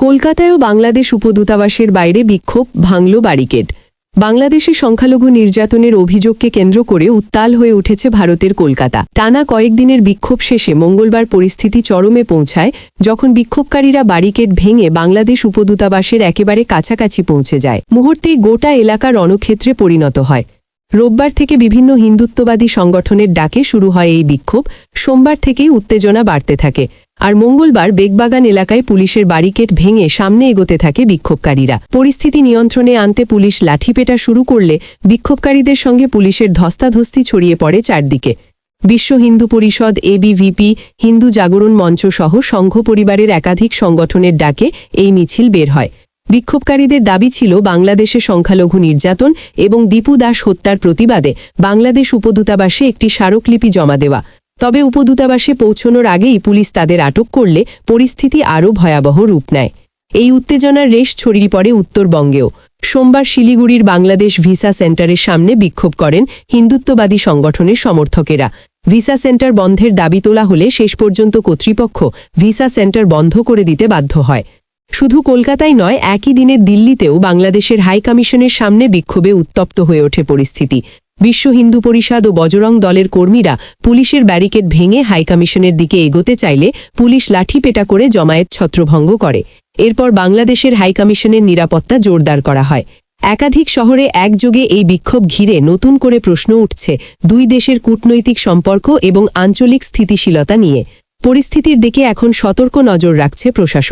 কলকাতায়ও বাংলাদেশ উপদূতাবাসের বাইরে বিক্ষোভ, ভাঙল ব্যারিকেড। বাংলাদেশে সংখ্যালঘু নির্যাতনের অভিযোগকে কেন্দ্র করে উত্তাল হয়ে উঠেছে ভারতের কলকাতা। টানা কয়েকদিনের বিক্ষোভ শেষে মঙ্গলবার পরিস্থিতি চরমে পৌঁছায়, যখন বিক্ষোভকারীরা ব্যারিকেড ভেঙে বাংলাদেশ উপদূতাবাসের একেবারে কাছাকাছি পৌঁছে যায়। মুহূর্তেই গোটা এলাকা রণক্ষেত্রে পরিণত হয়। রোববার থেকে বিভিন্ন হিন্দুত্ববাদী সংগঠনের ডাকে শুরু হয় এই বিক্ষোভ। সোমবার থেকেই উত্তেজনা বাড়তে থাকে। আর মঙ্গলবার বেগবাগান এলাকায় পুলিশের ব্যারিকেড ভেঙে সামনে এগোতে থাকে বিক্ষোভকারীরা। পরিস্থিতি নিয়ন্ত্রণে আনতে পুলিশ লাঠিপেটা শুরু করলে বিক্ষোভকারীদের সঙ্গে পুলিশের ধস্তাধস্তি ছড়িয়ে পড়ে চারদিকে। বিশ্ব হিন্দু পরিষদ এবিভিপি হিন্দু জাগরণ মঞ্চ সহ সংঘ পরিবারের একাধিক সংগঠনের ডাকে এই মিছিল বের হয়। বিক্ষোভকারীদের দাবি ছিল বাংলাদেশে সংখ্যালঘু নির্যাতন এবং দীপু দাস হত্যার প্রতিবাদে বাংলাদেশ উপদূতাবাসে একটি স্মারকলিপি জমা দেওয়া। তবে উপদূতাবাসে পৌঁছনোর আগেই পুলিশ তাদের আটক করলে পরিস্থিতি আরও ভয়াবহ রূপ নেয়। এই উত্তেজনার রেশ ছড়িয়ে পড়ে উত্তরবঙ্গেও। সোমবার শিলিগুড়ির বাংলাদেশ ভিসা সেন্টারের সামনে বিক্ষোভ করেন হিন্দুত্ববাদী সংগঠনের সমর্থকেরা। ভিসা সেন্টার বন্ধের দাবি তোলা হলে শেষ পর্যন্ত কর্তৃপক্ষ ভিসা সেন্টার বন্ধ করে দিতে বাধ্য হয়। শুধু কলকাতায় নয়, একই দিনে দিল্লিতেও বাংলাদেশের হাই কমিশনের সামনে বিক্ষোভে উত্তপ্ত হয়ে ওঠে পরিস্থিতি। বিশ্ব হিন্দু পরিষদ ও বজরং দলের কর্মীরা পুলিশের ব্যারিকেড ভেঙে হাইকমিশনের দিকে এগোতে চাইলে পুলিশ লাঠিপেটা করে জমায়েত ছত্রভঙ্গ করে। এরপর বাংলাদেশের হাইকমিশনের নিরাপত্তা জোরদার করা হয়। একাধিক শহরে একযোগে এই বিক্ষোভ ঘিরে নতুন করে প্রশ্ন উঠছে দুই দেশের কূটনৈতিক সম্পর্ক এবং আঞ্চলিক স্থিতিশীলতা নিয়ে। পরিস্থিতির দিকে এখন সতর্ক নজর রাখছে প্রশাসন।